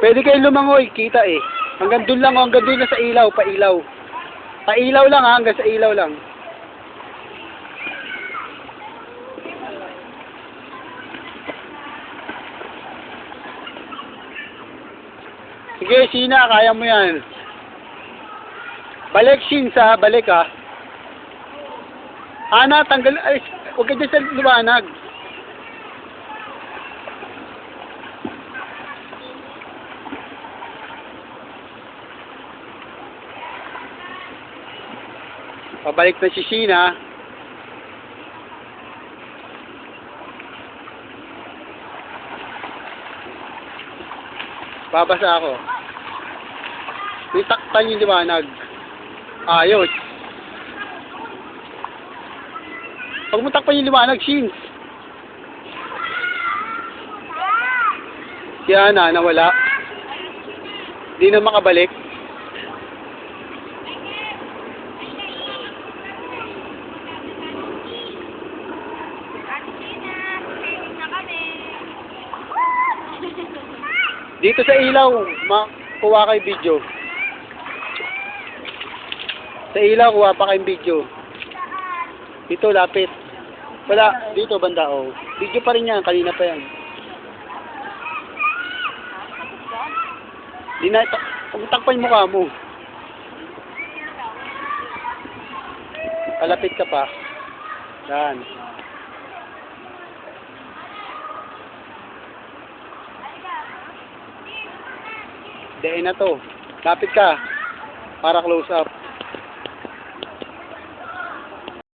Pwede kayo lumangoy, kita eh. Hanggang doon lang, oh, hanggang doon na sa ilaw, pa ilaw. Pa ilaw lang ha, hanggang sa ilaw lang. Sige, Sina, kaya mo yan. Balik, Shin, sa balik ha. Ana, tanggal, ay, huwag ka dyan sa liwanag. Pabalik na si Sheena. Babasa ako. May takpan yung liwanag. Ayos. Pag mo takpan yung liwanag, Shins. Si Ana, nawala. Di na makabalik. Dito sa ilaw, makuha kayo video. Sa ilaw, kuha pa kayong video. Dito, lapit. Wala, dito banda, oh. Video pa rin yan, kanina pa yan. Di na, takpan yung mukha mo. Palapit ka pa. Yan. Dain na to. Lapit ka. Para close up.